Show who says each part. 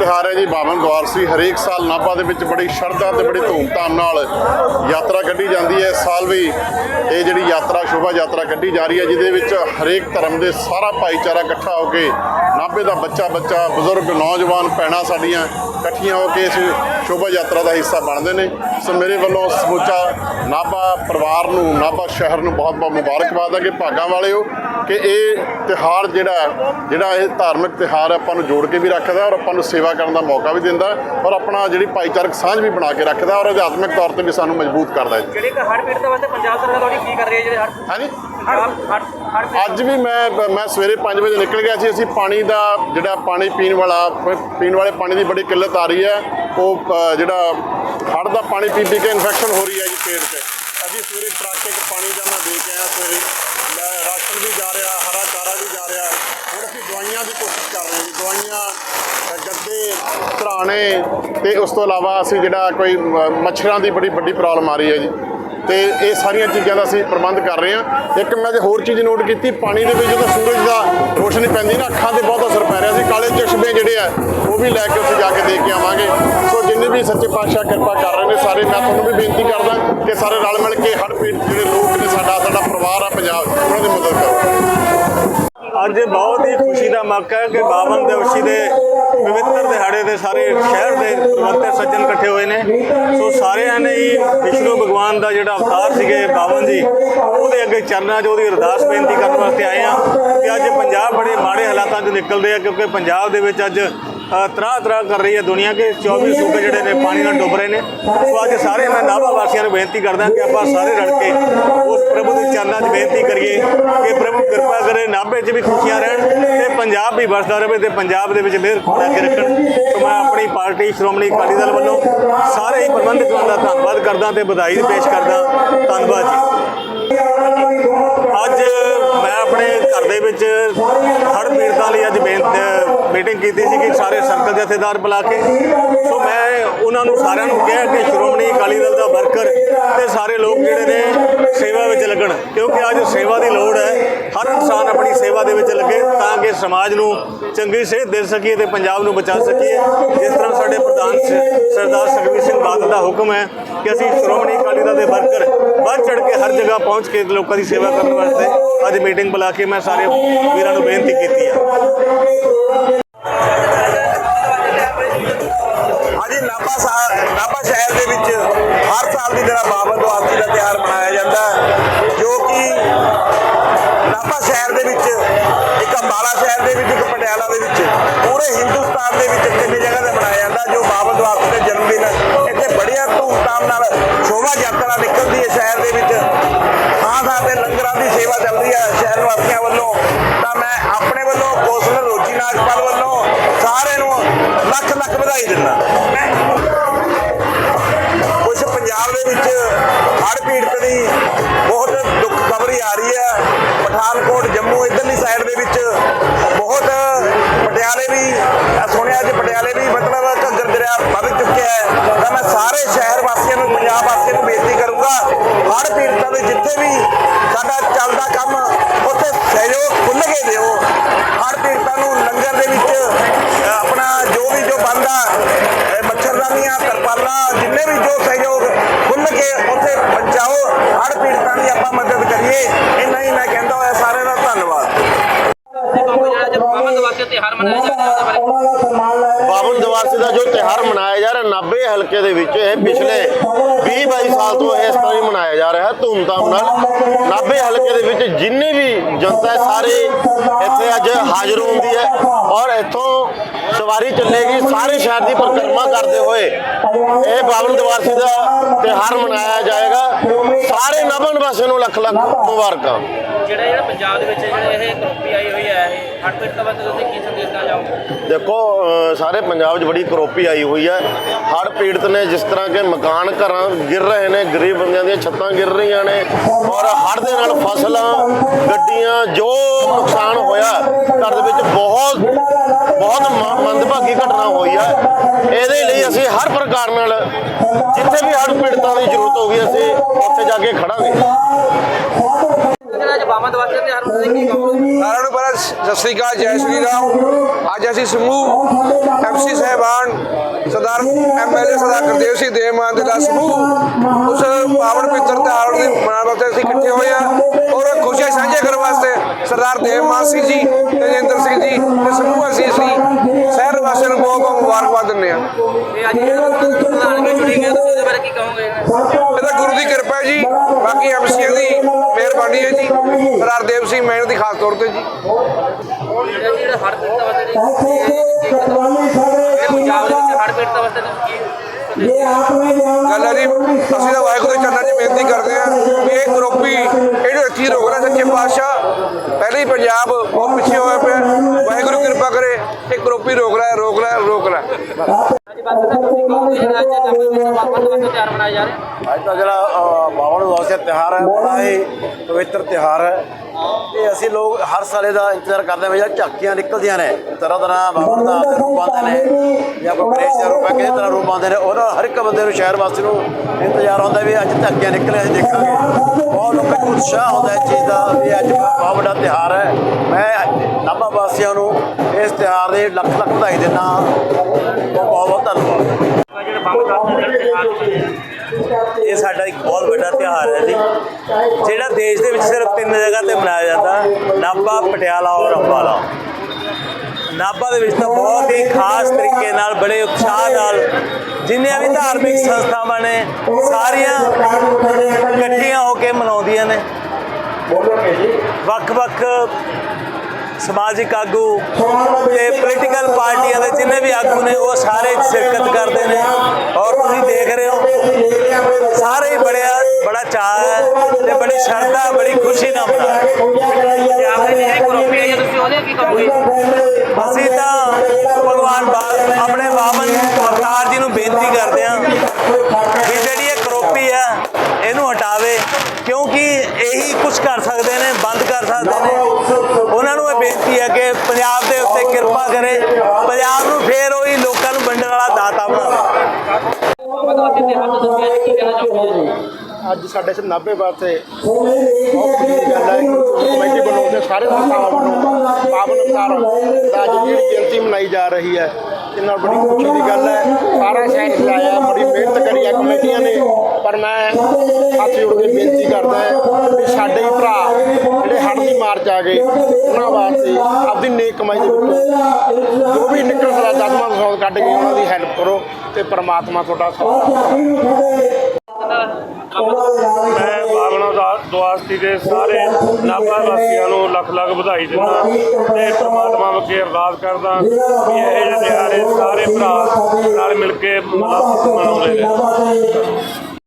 Speaker 1: ਪਵਿੱਤਰ ਤਿਉਹਾਰ ਹੈ ਜੀ ਬਾਵਨ ਦਵਾਰਸੀ ਹਰੇਕ ਸਾਲ ਨਾਭਾ ਦੇ ਵਿੱਚ ਬੜੀ ਸ਼ਰਧਾ ਤੇ ਬੜੀ ਧੂਮਧਾਮ ਨਾਲ ਯਾਤਰਾ ਕੱਢੀ ਜਾਂਦੀ ਹੈ। ਇਸ ਸਾਲ ਵੀ ਇਹ ਜਿਹੜੀ ਯਾਤਰਾ, ਸ਼ੋਭਾ ਯਾਤਰਾ ਕੱਢੀ ਜਾ ਰਹੀ ਹੈ, ਜਿਹਦੇ ਵਿੱਚ ਹਰੇਕ ਧਰਮ ਦੇ ਸਾਰਾ ਭਾਈਚਾਰਾ ਇਕੱਠਾ ਹੋ ਕੇ ਨਾਭੇ ਦਾ ਬੱਚਾ ਬੱਚਾ ਬਜ਼ੁਰਗ, ਨੌਜਵਾਨ, ਭੈਣਾਂ ਸਾਡੀਆਂ ਇਕੱਠੀਆਂ ਹੋ ਕੇ ਇਸ ਸ਼ੋਭਾ ਯਾਤਰਾ ਦਾ ਹਿੱਸਾ ਬਣਦੇ ਨੇ। ਸੋ ਮੇਰੇ ਵੱਲੋਂ ਸਮੁੱਚਾ ਨਾਭਾ ਪਰਿਵਾਰ ਨੂੰ ਨਾਭਾ ਸ਼ਹਿਰ ਨੂੰ ਬਹੁਤ ਬਹੁਤ ਮੁਬਾਰਕਬਾਦ ਹੈ ਕਿ ਭਾਗਾਂ ਵਾਲੇ ਹੋ ਕਿ ਇਹ ਤਿਹਾਰ ਜਿਹੜਾ ਜਿਹੜਾ ਇਹ ਧਾਰਮਿਕ ਤਿਹਾਰ ਆਪਾਂ ਨੂੰ ਜੋੜ ਕੇ ਵੀ ਰੱਖਦਾ ਔਰ ਆਪਾਂ ਨੂੰ ਸੇਵਾ ਕਰਨ ਦਾ ਮੌਕਾ ਵੀ ਦਿੰਦਾ ਔਰ ਆਪਣਾ ਜਿਹੜੀ ਭਾਈਚਾਰਕ ਸਾਂਝ ਵੀ ਬਣਾ ਕੇ ਰੱਖਦਾ ਔਰ ਅਧਿਆਤਮਿਕ ਤੌਰ ਤੇ ਵੀ ਸਾਨੂੰ ਮਜ਼ਬੂਤ ਕਰਦਾ ਹੈ।
Speaker 2: ਜਿਹੜੇ ਹੜ੍ਹ ਪੀੜਤਾਂ ਵਾਸਤੇ ਪੰਜਾਬ ਸਰਕਾਰ ਤੁਹਾਡੀ ਕੀ ਕਰ ਰਹੀ ਹੈ ਜਿਹੜੇ
Speaker 1: ਹਾਂਜੀ? ਅੱਜ ਵੀ ਮੈਂ ਮੈਂ ਸਵੇਰੇ 5 ਵਜੇ ਨਿਕਲ ਗਿਆ ਸੀ। ਅਸੀਂ ਪਾਣੀ ਦਾ ਜਿਹੜਾ ਪਾਣੀ ਪੀਣ ਵਾਲਾ ਪੀਣ ਵਾਲੇ ਪਾਣੀ ਦੀ ਬੜੀ ਕਿੱਲਤ ਆ ਰਹੀ ਹੈ, ਉਹ ਜਿਹੜਾ ਹੜ੍ਹ ਦਾ ਪਾਣੀ ਪੀ ਪੀ ਕੇ ਇਨਫੈਕਸ਼ਨ ਹੋ ਰਹੀ ਹੈ ਜੀ ਪੇਟ 'ਤੇ ਅਸੀਂ ਸਵੇਰੇ ਟਰੱਕ ਇੱਕ ਪਾਣੀ ਦਾ ਮੈਂ ਦੇ ਕੇ ਆਇਆ ਸਵੇਰੇ। ਰਾਸ਼ਨ ਵੀ ਜਾ ਰਿਹਾ, ਹਰਾ ਚਾਰਾ ਵੀ ਜਾ ਰਿਹਾ। ਹੁਣ ਅਸੀਂ ਦਵਾਈਆਂ ਦੀ ਕੋਸ਼ਿਸ਼ ਕਰ ਰਹੇ ਹਾਂ ਜੀ। ਦਵਾਈਆਂ ਗੱਦੇ ਘਰਾਣੇ ਤੇ ਉਸ ਤੋਂ ਇਲਾਵਾ ਅਸੀਂ ਜਿਹੜਾ ਕੋਈ ਮ- ਮੱਛਰਾਂ ਦੀ ਬੜੀ ਵੱਡੀ ਪ੍ਰੋਬਲਮ ਆ ਰਹੀ ਹੈ ਜੀ। ਤੇ ਇਹ ਸਾਰੀਆਂ ਚੀਜ਼ਾਂ ਦਾ ਅਸੀਂ ਪ੍ਰਬੰਧ ਕਰ ਰਹੇ ਹਾਂ। ਇੱਕ ਮੈਂ ਤੇ ਹੋਰ ਚੀਜ਼ ਨੋਟ ਕੀਤੀ, ਪਾਣੀ ਦੇ ਵਿੱਚ ਜਦੋਂ ਸੂਰਜ ਦਾ ਰੋਸ਼ਨੀ ਪੈਂਦੀ ਨਾ, ਅੱਖਾਂ ਤੇ ਬਹੁਤ ਅਸਰ ਪੈ ਰਿਹਾ ਸੀ। ਕਾਲੇ ਚਸ਼ਮੇ ਜਿਹੜੇ ਆ, ਉਹ ਵੀ ਲੈ ਕੇ ਉੱਥੇ ਜਾ ਕੇ ਦੇਖ ਕੇ ਆਵਾਂਗੇ। ਸੋ ਜਿੰਨੇ ਵੀ ਸੱਚੇ ਪਾਤਸ਼ਾਹ ਕਿਰਪਾ ਕਰ ਰਹੇ ਨੇ ਸਾਰੇ, ਮੈਂ ਤੁਹਾਨੂੰ ਵੀ ਬੇਨਤੀ ਕਰਦਾ ਕਿ ਸਾਰੇ ਰਲ ਮਿਲ ਕੇ ਹਰ ਪੀੜਤ ਜਿਹੜੇ ਲੋਕ ਨੇ, ਸਾਡਾ ਸਾਡਾ ਪਰਿਵਾਰ ਆ ਪੰਜਾਬ, ਉਹਨਾਂ ਦੀ ਮਦਦ ਕਰੋ।
Speaker 3: ਅੱਜ ਬਹੁਤ ਹੀ ਖੁਸ਼ੀ ਦਾ ਮੌਕਾ ਹੈ ਕਿ ਬਾਵਨ ਦਿਵਸੀ ਦੇ ਪਵਿੱਤਰ ਦਿਹਾੜੇ ਦੇ ਸਾਰੇ ਸ਼ਹਿਰ ਦੇ ਪਰਵੱਤੇ ਸੱਜਣ ਇਕੱਠੇ ਹੋਏ ਨੇ। ਸੋ ਸਾਰਿਆਂ ਨੇ ਹੀ ਵਿਸ਼ਨੂੰ ਭਗਵਾਨ ਦਾ ਜਿਹੜਾ ਅਵਤਾਰ ਸੀਗੇ ਬਾਵਨ ਜੀ, ਉਹਦੇ ਅੱਗੇ ਚਰਨਾਂ 'ਚ ਉਹਦੀ ਅਰਦਾਸ ਬੇਨਤੀ ਕਰਨ ਵਾਸਤੇ ਆਏ ਆ ਕਿ ਅੱਜ ਪੰਜਾਬ ਬੜੇ ਮਾੜੇ ਹਾਲਾਤਾਂ 'ਚ ਨਿਕਲਦੇ ਆ, ਕਿਉਂਕਿ ਪੰਜਾਬ ਦੇ ਵਿੱਚ ਅੱਜ ਤਰਾਹ ਤਰਾਹ ਕਰ ਰਹੀ ਹੈ ਦੁਨੀਆ ਕੇ 24 ਸੂਬੇ ਜਿਹੜੇ ਨੇ ਪਾਣੀ ਨਾਲ ਡੁੱਬ ਰਹੇ ਨੇ। ਸੋ ਅੱਜ ਸਾਰੇ ਮੈਂ ਨਾਭਾ ਵਾਸੀਆਂ ਨੂੰ ਬੇਨਤੀ ਕਰਦਾ ਕਿ ਆਪਾਂ ਸਾਰੇ ਰਲ ਕੇ ਉਸ ਪ੍ਰਭੂ ਦੇ ਚਰਨਾਂ 'ਚ ਬੇਨਤੀ ਕਰੀਏ ਕਿ ਪ੍ਰਭੂ ਕਿਰਪਾ ਕਰੇ, ਨਾਭੇ 'ਚ ਵੀ ਖੁਸ਼ੀਆਂ ਰਹਿਣ ਤੇ ਪੰਜਾਬ ਵੀ ਵਸਦਾ ਰਹੇ ਤੇ ਪੰਜਾਬ ਦੇ ਵਿੱਚ ਮਿਹਰ ਬਣਾ ਕੇ ਰੱਖਣ। ਸੋ ਮੈਂ ਆਪਣੀ ਪਾਰਟੀ ਸ਼੍ਰੋਮਣੀ ਅਕਾਲੀ ਦਲ ਵੱਲੋਂ ਸਾਰੇ ਹੀ ਪ੍ਰਬੰਧਕਾਂ ਦਾ ਧੰਨਵਾਦ ਕਰਦਾ ਤੇ ਵਧਾਈ ਪੇਸ਼ ਕਰਦਾ। ਧੰਨਵਾਦ ਜੀ। ਅੱਜ ਮੈਂ ਆਪਣੇ ਘਰ ਦੇ ਵਿੱਚ ਹਰ ਪੀੜਤਾਂ ਲਈ ਅੱਜ ਬੇਨਤੀ ਮੀਟਿੰਗ ਕੀਤੀ ਸੀ ਕਿ ਸਾਰੇ ਸਰਕਲ ਜਥੇਦਾਰ ਬੁਲਾ ਕੇ। ਸੋ ਮੈਂ ਉਹਨਾਂ ਨੂੰ ਸਾਰਿਆਂ ਨੂੰ ਕਿਹਾ ਕਿ ਸ਼੍ਰੋਮਣੀ ਅਕਾਲੀ ਦਲ ਦਾ ਵਰਕਰ ਤੇ ਸਾਰੇ ਲੋਕ ਜਿਹੜੇ ਨੇ ਸੇਵਾ ਵਿੱਚ ਲੱਗਣ। ਕਿਉਂਕਿ ਅੱਜ ਸੇਵਾ ਦੀ ਲੋੜ ਹੈ, ਹਰ ਇਨਸਾਨ ਆਪਣੀ ਸੇਵਾ ਦੇ ਵਿੱਚ ਲੱਗੇ ਤਾਂ ਕਿ ਸਮਾਜ ਨੂੰ ਚੰਗੀ ਸੇਧ ਦੇ ਸਕੀਏ ਤੇ ਪੰਜਾਬ ਨੂੰ ਬਚਾ ਸਕੀਏ। ਜਿਸ ਤਰ੍ਹਾਂ ਸਾਡੇ ਪ੍ਰਧਾਨ ਸਰਦਾਰ ਸੁਖਬੀਰ ਸਿੰਘ ਬਾਦਲ ਦਾ ਹੁਕਮ ਹੈ ਕਿ ਅਸੀਂ ਸ਼੍ਰੋਮਣੀ ਅਕਾਲੀ ਦਲ ਦੇ ਵਰਕਰ ਵੱਧ ਚੜ ਕੇ ਹਰ ਜਗ੍ਹਾ ਪਹੁੰਚ ਕੇ ਲੋਕਾਂ ਦੀ ਸੇਵਾ ਕਰਨ ਵਾਸਤੇ ਅੱਜ ਮੀਟਿੰਗ ਬੁਲਾ ਕੇ ਮੈਂ ਸਾਰੇ ਵੀਰਾਂ ਨੂੰ ਬੇਨਤੀ ਕੀਤੀ ਹੈ
Speaker 4: ਹਾਂਜੀ ਨਾਭਾ ਸ਼ਹਿਰ ਨਾਭਾ ਸ਼ਹਿਰ ਦੇ ਵਿੱਚ ਹਰ ਸਾਲ ਦੀ ਤਰ੍ਹਾਂ ਬਾਬਾ ਦੁਆਰਤੀ ਦਾ ਤਿਉਹਾਰ ਮਨਾਇਆ ਜਾਂਦਾ ਹੈ, ਜੋ ਕਿ ਨਾਭਾ ਸ਼ਹਿਰ ਦੇ ਵਿੱਚ, ਇੱਕ ਅੰਬਾਲਾ ਸ਼ਹਿਰ ਦੇ ਵਿੱਚ, ਇੱਕ ਪਟਿਆਲਾ ਦੇ ਵਿੱਚ, ਪੂਰੇ ਹਿੰਦੁਸਤਾਨ ਦੇ ਵਿੱਚ ਤਿੰਨ ਜਗ੍ਹਾ ਤੇ ਮਨਾਇਆ ਜਾਂਦਾ, ਜੋ ਬਾਬਾ ਦੁਆਰਤੀ ਦੇ ਜਨਮ ਦਿਨ ਇੱਥੇ ਬੜੀਆਂ ਧੂਮਧਾਮ ਨਾਲ ਸ਼ੋਭਾ ਯਾਤਰਾ ਨਿਕਲਦੀ ਹੈ ਸ਼ਹਿਰ ਦੇ ਵਿੱਚ। ਥਾਂ ਥਾਂ ਤੇ ਲੰਗਰਾਂ ਦੀ ਸੇਵਾ ਚੱਲਦੀ ਹੈ ਸ਼ਹਿਰ ਵਾਸੀਆਂ ਵੱਲੋਂ। ਤਾਂ ਮੈਂ ਆਪਣੇ ਵੱਲੋਂ, ਕੌਂਸਲਰ ਰੋਜੀ ਨਾਗਪਾਲ ਵੱਲੋਂ ਸਾਰਿਆਂ ਨੂੰ ਲੱਖ ਲੱਖ ਵਧਾਈ ਦਿੰਦਾ। ਵਿੱਚ ਹੜ੍ਹ ਪੀੜਤ ਦੀ ਬਹੁਤ ਦੁੱਖ ਖਬਰੀ ਆ ਰਹੀ ਹੈ। ਪਠਾਨਕੋਟ, ਜੰਮੂ ਇਧਰਲੀ ਸਾਈਡ ਦੇ ਵਿੱਚ ਬਹੁਤ ਪਟਿਆਲੇ ਵੀ ਸੁਣਿਆ ਅੱਜ ਪਟਿਆਲੇ ਵੀ ਮਤਲਬ ਘੱਗਰ ਦਰਿਆ ਵੱਧ ਚੁੱਕਿਆ ਹੈ। ਤਾਂ ਮੈਂ ਸਾਰੇ ਸ਼ਹਿਰ ਵਾਸੀਆਂ ਨੂੰ, ਪੰਜਾਬ ਵਾਸੀਆਂ ਨੂੰ ਬੇਨਤੀ ਕਰੂੰਗਾ, ਹੜ੍ਹ ਪੀੜਤਾਂ ਦੇ ਜਿੱਥੇ ਵੀ ਸਾਡਾ ਚੱਲਦਾ ਕੰਮ, ਉੱਥੇ ਸਹਿਯੋਗ ਖੁੱਲ੍ਹ ਕੇ ਦਿਓ। ਹੜ੍ਹ ਪੀੜਤਾਂ ਨੂੰ ਲੰਗਰ ਦੇ ਵਿੱਚ ਆਪਣਾ ਜੋ ਵੀ ਜੋ ਬੰਦਾ ਮੱਛਰਦਾਨੀਆਂ, ਤਰਪਾਲਾਂ, ਜਿੰਨੇ ਵੀ ਜੋ ਸਹਿਯੋਗ ਖੁੱਲ੍ਹ ਕੇ ਉੱਥੇ ਪਹੁੰਚਾਓ ਹੜ੍ਹ ਪੀੜਤਾਂ ਦੀ ਆਪਾਂ ਮਦਦ ਕਰੀਏ ਇੰਨਾ ਹੀ ਮੈਂ ਕਹਿੰਦਾ ਹੋਇਆ ਸਾਰਿਆਂ ਦਾ ਧੰਨਵਾਦ
Speaker 2: ਦੇਖੋ ਜਿਹੜਾ ਅੱਜ ਬਾਬਾ ਦਵਾਕੇ ਤਿਉਹਾਰ ਮਨਾਇਆ ਜਾ ਰਿਹਾ ਉਹਦੇ ਬਾਰੇ
Speaker 5: ਬਾਬਨ ਦਵਾਰਸੀ ਦਾ ਜੋ ਤਿਹਾਰ ਮਨਾਇਆ ਜਾ ਰਿਹਾ ਨਾਭੇ ਦੇ ਵਿੱਚ ਇਹ ਪਿਛਲੇ 20 22 ਸਾਲ ਤੋਂ ਇਸ ਤਰ੍ਹਾਂ ਹੀ ਮਨਾਇਆ ਜਾ ਰਿਹਾ ਹੈ, ਧੂਮਧਾਮ ਨਾਲ। ਨਾਭੇ ਹਲਕੇ ਦੇ ਵਿੱਚ ਜਿੰਨੀ ਵੀ ਜਨਤਾ ਹੈ, ਸਾਰੇ ਇੱਥੇ ਅੱਜ ਹਾਜ਼ਰ ਹੁੰਦੀ ਹੈ। ਔਰ ਇੱਥੋਂ ਸਵਾਰੀ ਚੱਲੇਗੀ ਸਾਰੇ ਸ਼ਹਿਰ ਦੀ ਪਰਿਕਰਮਾ ਕਰਦੇ ਹੋਏ ਇਹ ਬਾਬਨ ਦਵਾਰਸੀ ਦਾ ਤਿਹਾਰ ਮਨਾਇਆ ਜਾਏਗਾ। ਸਾਰੇ ਨਾਭਾ ਨਿਵਾਸੀਆਂ ਨੂੰ ਲੱਖ ਲੱਖ ਮੁਬਾਰਕਾਂ।
Speaker 2: ਜਿਹੜਾ ਜਿਹੜਾ ਪੰਜਾਬ ਦੇ ਵਿੱਚ ਜਿਹੜੇ ਇਹ ਕਰੋਪੀ ਆਈ ਹੋਈ ਹੈ ਇਹ ਹੜ੍ਹ ਪੀੜਤਾਂ ਵਾਸਤੇ ਤੁਸੀਂ ਕੀ ਸੰਦੇਸ਼ ਦੇਣਾ ਚਾਹੋਗੇ?
Speaker 5: ਦੇਖੋ ਸਾਰੇ ਪੰਜਾਬ 'ਚ ਬੜੀ ਕਰੋਪੀ ਆਈ ਹੋਈ ਹੈ। ਹੜ੍ਹ ਪੀੜਤ ਨੇ ਜਿਸ ਤਰ੍ਹਾਂ ਕਿ ਮਕਾਨ ਘਰਾਂ ਗਿਰ ਰਹੇ ਨੇ ਗਰੀਬ ਬੰਦਿਆਂ ਦੀਆਂ ਛੱਤਾਂ ਗਿਰ ਰਹੀਆਂ ਨੇ ਔਰ ਹੜ੍ਹ ਦੇ ਨਾਲ ਫਸਲਾਂ ਗੱਡੀਆਂ ਜੋ ਨੁਕਸਾਨ ਹੋਇਆ ਘਰ ਦੇ ਵਿੱਚ ਬਹੁਤ ਬਹੁਤ ਮੰਦਭਾਗੀ ਘਟਨਾ ਹੋਈ ਹੈ ਇਹਦੇ ਲਈ ਅਸੀਂ ਹਰ ਪ੍ਰਕਾਰ ਨਾਲ ਜਿੱਥੇ ਵੀ ਹੜ੍ਹ ਪੀੜਤਾਂ ਦੀ ਜ਼ਰੂਰਤ ਹੋਗੀ ਅਸੀਂ ਉੱਥੇ ਜਾ ਕੇ ਖੜਾਂਗੇ।
Speaker 6: ਸਾਰਿਆਂ ਨੂੰ ਪਹਿਲਾਂ ਸਤਿ ਸ੍ਰੀ ਅਕਾਲ, ਜੈ ਸ਼੍ਰੀ ਰਾਮ। ਅੱਜ ਅਸੀਂ ਸਮੂਹ ਐਮਸੀ ਸਹਿਬਾਨ ਸਰਦਾਰ ਐਮਐਲਏ ਸਰਦਾਰ ਗੁਰਦੇਵ ਸਿੰਘ ਦੇਵਮਾਨ ਦੇ ਦਾ ਸਮੂਹ, ਉਸ ਪਾਵਨ ਪਿੱਤਰ ਤਿਉਹਾਰ ਦੀ ਮਨਾਉਣ ਵਾਸਤੇ ਅਸੀਂ ਇਕੱਠੇ ਹੋਏ ਆ ਔਰ ਖੁਸ਼ੀਆਂ ਸਾਂਝੀਆਂ ਕਰਨ ਵਾਸਤੇ ਸਰਦਾਰ ਦੇਵਮਾਨ ਸਿੰਘ ਜੀ, ਤੇਜਿੰਦਰ ਸਿੰਘ ਜੀ, ਤੇ ਸਮੂਹ ਅਸੀਂ ਅਸੀਂ ਸ਼ਹਿਰ ਵਾਸੀਆਂ ਨੂੰ ਬਹੁਤ ਬਹੁਤ ਮੁਬਾਰਕਬਾਦ ਦਿੰਦੇ ਆ
Speaker 2: ਤੇ ਅੱਜ ਜਿਹੜਾ ਪ੍ਰਧਾਨਗੀ ਚੁਣੀ ਗਈ ਤੁਸੀਂ ਇਹਦੇ ਬਾਰੇ ਕੀ ਕਹੋਗੇ?
Speaker 6: ਇਹ ਤਾਂ ਗੁਰੂ ਦੀ ਕਿਰਪਾ ਹੈ ਜੀ। ਬਾਕੀ ਐਮਸੀਆਂ ਦੀ ਮਿਹਰਬਾਨੀ ਹੈ ਜੀ। ਸਰਦਾਰ ਦੇਵ ਸਿੰਘ ਮੈਨ ਦੀ ਖਾਸ ਤੌਰ ਤੇ ਜੀ।
Speaker 2: ਜਿਹੜਾ ਦੀ ਇਹ ਪੰਜਾਬ ਦੇ ਵਿੱਚ ਤੁਸੀਂ ਕੀ
Speaker 6: ਗੱਲ ਹੈ ਜੀ ਅਸੀਂ ਤਾਂ ਵਾਹਿਗੁਰੂ ਦੇ ਚਰਨਾਂ 'ਚ ਬੇਨਤੀ ਕਰਦੇ ਹਾਂ। ਵੀ ਇਹ ਕਰੋਪੀ ਇਹਨੂੰ ਇੱਥੇ ਹੀ ਰੋਕ ਲੈ ਸੱਚੇ ਪਾਤਸ਼ਾਹ। ਪਹਿਲੇ ਹੀ ਪੰਜਾਬ ਬਹੁਤ ਪਿੱਛੇ ਹੋਇਆ ਪਿਆ। ਵਾਹਿਗੁਰੂ ਕਿਰਪਾ ਕਰੇ ਇਹ ਕਰੋਪੀ ਰੋਕ ਲੈ ਰੋਕ ਲੈ ਰੋਕ
Speaker 2: ਦੇ ਰਿਹਾ
Speaker 7: ਅੱਜ ਦਾ ਜਿਹੜਾ ਬਾਵਨ ਵਾਸਤੇ ਤਿਉਹਾਰ ਹੈ ਬੜਾ ਹੀ ਪਵਿੱਤਰ ਤਿਉਹਾਰ ਹੈ। ਇਹ ਅਸੀਂ ਲੋਕ ਹਰ ਸਾਲੇ ਦਾ ਇੰਤਜ਼ਾਰ ਕਰਦੇ ਹਾਂ ਵੀ ਜਦ ਝਾਕੀਆਂ ਨਿਕਲਦੀਆਂ ਨੇ ਤਰ੍ਹਾਂ ਤਰ੍ਹਾਂ ਬਾਵਨ ਦਾ ਰੂਪ ਆਉਂਦੇ ਨੇ। ਜਾਂ ਕੋਈ ਗਣੇਸ਼ ਦਾ ਰੂਪ ਹੈ ਕਿਸੇ ਤਰ੍ਹਾਂ ਰੂਪ ਆਉਂਦੇ ਨੇ ਉਹਨਾਂ ਹਰ ਇੱਕ ਬੰਦੇ ਨੂੰ ਸ਼ਹਿਰ ਵਾਸੀ ਨੂੰ ਇੰਤਜ਼ਾਰ ਹੁੰਦਾ ਵੀ ਅੱਜ ਝਾਕੀਆਂ ਨਿਕਲੇ ਅਸੀਂ ਦੇਖਾਂਗੇ। ਬਹੁਤ ਲੋਕਾਂ ਨੂੰ ਉਤਸ਼ਾਹ ਹੁੰਦਾ ਇਸ ਚੀਜ਼ ਦਾ ਵੀ ਅੱਜ ਬਹੁਤ ਵੱਡਾ ਤਿਉਹਾਰ ਹੈ। ਮੈਂ ਨਾਭਾ ਵਾਸੀਆਂ ਨੂੰ ਇਸ ਤਿਉਹਾਰ ਦੇ ਲੱਖ ਲੱਖ ਵਧਾਈ ਦਿੰਦਾ ਬਹੁਤ ਬਹੁਤ ਧੰਨਵਾਦ।
Speaker 4: ਇਹ ਸਾਡਾ ਇੱਕ ਬਹੁਤ ਵੱਡਾ ਤਿਉਹਾਰ ਹੈ ਜੀ। ਜਿਹੜਾ ਦੇਸ਼ ਦੇ ਵਿੱਚ ਸਿਰਫ ਤਿੰਨ ਜਗ੍ਹਾ ਤੇ ਮਨਾਇਆ ਜਾਂਦਾ, ਨਾਭਾ, ਪਟਿਆਲਾ ਔਰ ਅੰਬਾਲਾ। ਨਾਭਾ ਦੇ ਵਿੱਚ ਤਾਂ ਬਹੁਤ ਹੀ ਖਾਸ ਤਰੀਕੇ ਨਾਲ, ਬੜੇ ਉਤਸ਼ਾਹ ਨਾਲ ਜਿੰਨੀਆਂ ਵੀ ਧਾਰਮਿਕ ਸੰਸਥਾਵਾਂ ਨੇ, ਸਾਰੀਆਂ ਇਕੱਠੀਆਂ ਹੋ ਕੇ ਮਨਾਉਂਦੀਆਂ ਨੇ। ਵੱਖ-ਵੱਖ ਸਮਾਜਿਕ ਆਗੂ ਤੇ ਪੋਲੀਟੀਕਲ ਪਾਰਟੀਆਂ ਦੇ ਜਿੰਨੇ ਵੀ ਆਗੂ ਨੇ ਉਹ ਸਾਰੇ ਸ਼ਿਰਕਤ ਕਰਦੇ ਨੇ। ਔਰ ਤੁਸੀਂ ਦੇਖ ਰਹੇ ਹੋ ਸਾਰੇ ਹੀ ਬੜਿਆ ਬੜਾ ਚਾਅ ਹੈ ਤੇ ਬੜੀ ਸ਼ਰਧਾ ਬੜੀ ਖੁਸ਼ੀ ਨਾਲ ਮਨਾ ਰਹੇ
Speaker 2: ਪੰਜਾਬ ਦੇ ਜਿਹੜੇ ਕਰੋਪੀ ਆਈ ਹੈ ਤੁਸੀਂ ਉਹਦੇ ਕੀ ਕਹੋਗੇ
Speaker 4: ਅਸੀਂ ਤਾਂ ਭਗਵਾਨ ਆਪਣੇ ਬਾਵਨ ਅਵਤਾਰ ਜੀ ਨੂੰ ਬੇਨਤੀ ਕਰਦੇ ਹਾਂ ਵੀ ਜਿਹੜੀ ਇਹ ਕਰੋਪੀ ਹੈ ਇਹਨੂੰ ਹਟਾਵੇ ਕਿਉਂਕਿ ਇਹੀ ਕੁਝ ਕਰ ਸਕਦੇ ਨੇ ਬੰਦ ਕਰ ਸਕਦੇ ਨੇ। ਉੱਤੇ ਕਰੇ। ਪੰਜਾਬ ਨੂੰ ਫੇਰ ਉਹੀ ਲੋਕਾਂ ਨੂੰ ਵੰਡਣ ਵਾਲਾ ਦਾਤਾ ਬਣਾਵੇ
Speaker 2: ਅੱਜ
Speaker 8: ਸਾਡੇ ਸ 90 ਵਾਸਤੇ ਬਹੁਤ ਖੁਸ਼ੀ ਗੱਲ ਹੈ ਕਮੇਟੀ ਵੱਲੋਂ ਤੇ ਸਾਰੇ ਸੰਸਥਾਵਾਂ ਵੱਲੋਂ ਪਾਵਨ ਅਵਤਾਰ ਦਾ ਅੱਜ ਜਿਹੜੀ ਜਯੰਤੀ ਮਨਾਈ ਜਾ ਰਹੀ ਹੈ। ਇਹਨਾਂ ਬੜੀ ਖੁਸ਼ੀ ਦੀ ਗੱਲ ਹੈ। ਸਾਰਾ ਸ਼ਹਿਰ ਸਜਾਇਆ ਬੜੀ ਮਿਹਨਤ ਕਰੀ ਹੈ ਕਮੇਟੀਆਂ ਨੇ। ਪਰ ਮੈਂ ਹੱਥ ਜੋੜ ਕੇ ਬੇਨਤੀ ਕਰਦਾ ਵੀ ਸਾਡੇ ਆ ਗਏ ਉਹਨਾਂ ਵਾਸਤੇ ਆਪਦੀ ਨੇਕ ਕਮਾਈ ਦੇ ਵਿੱਚੋਂ ਜੋ ਵੀ ਨਿਕਲ ਸਕਦਾ ਦਸਵਾਂ ਦਸਵਾਂ ਕੱਢ ਕੇ ਉਹਨਾਂ ਦੀ ਹੈਲਪ ਕਰੋ ਤੇ ਪ੍ਰਮਾਤਮਾ ਤੁਹਾਡਾ ਸਾਥ
Speaker 9: ਮੈਂ ਬਾਵਨਾ ਦਾ ਦੁਆਸਤੀ ਦੇ ਸਾਰੇ ਨਾਭਾ ਵਾਸੀਆਂ ਨੂੰ ਲੱਖ ਲੱਖ ਵਧਾਈ ਦਿੰਦਾ ਤੇ ਪ੍ਰਮਾਤਮਾ ਅੱਗੇ ਅਰਦਾਸ ਕਰਦਾ ਵੀ ਇਹ ਜਿਹੜੇ ਸਾਰੇ ਭਰਾ ਨਾਲ ਮਿਲ ਕੇ ਮਨਾ- ਮਨਾਉਂਦੇ ਨੇ